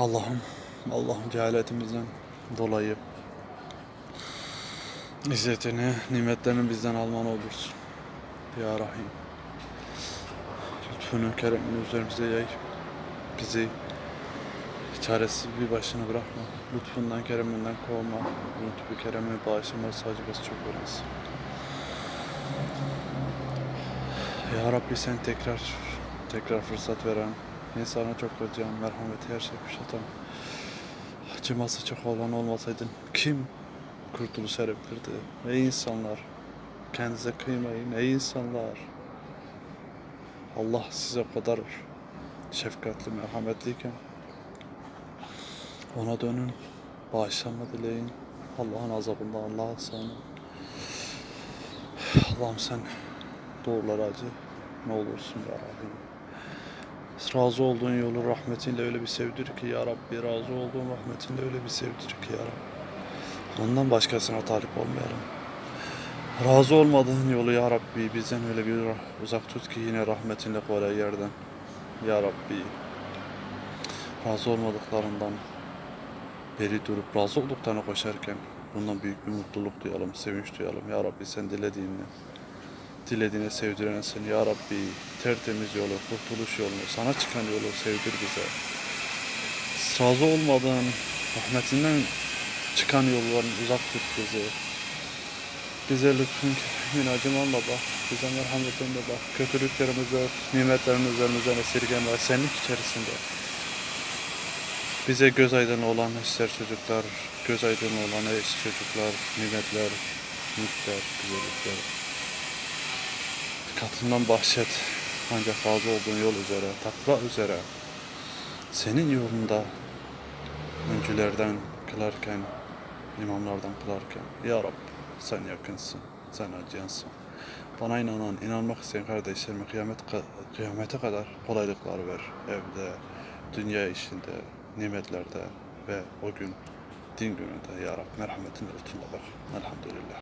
Allah'ım, Allah'ım cehaletimizden dolayı izzetini, nimetlerini bizden alman olursun. Ya Rahim. Lütfunu, keremini üzerimize yay. Bizi çaresiz bir başına bırakma. Lütfundan, kereminden kovma. Lütfu, keremini bağışlama sadece biz çok öğrensin. Ya Rabbi sen tekrar tekrar fırsat veren, insana çok acıyan, merhameti her şey kuşatan, acıması çok olan olmasaydın kim kurtuluş erebilirdi? Ey insanlar, kendinize kıymayın ey insanlar. Allah size o kadar şefkatli, merhametliyken ona dönün, bağışlanma dileyin. Allah'ın azabından Allah'a sığının. Allah'ım sen doğruları acı ne olursun ya Rabbim. Razı olduğun yolu rahmetinle öyle bir sevdir ki ya Rabbi. Razı olduğun rahmetinle öyle bir sevdir ki ya Rabbi. Ondan başkasına talip olmayalım. Razı olmadığın yolu ya Rabbi bizden öyle bir uzak tut ki yine rahmetinle kolay yerden. Ya Rabbi. Razı olmadıklarından beri durup razı olduklarına koşarken bundan büyük bir mutluluk duyalım, sevinç duyalım. Ya Rabbi sen dilediğini dilediğine sevdirene seni ya Rabbi tertemiz yolu, kurtuluş yolunu, sana çıkan yolu sevdir bize. Razı olmadığın rahmetinden çıkan yolların uzak tut bizi. Bize lütfün keremin acımanla bak, bize merhametinle bak. Kötülüklerimize, nimetlerin üzerimizden esirgeme, senlik içerisinde. Bize göz aydın olan eşler çocuklar, göz aydın olan eş çocuklar, nimetler, mülkler, güzellikler, katından bahşet. Ancak razı olduğun yol üzere, takva üzere, senin yolunda öncülerden kılarken, imamlardan kılarken, Ya Rab sen yakınsın, sen acıyansın. Bana inanan, inanmak isteyen kardeşlerime kıyamet, kıyamete kadar kolaylıklar ver. Evde, dünya işinde, nimetlerde ve o gün din gününde Ya Rab merhametin lütfunla bak. Elhamdülillah.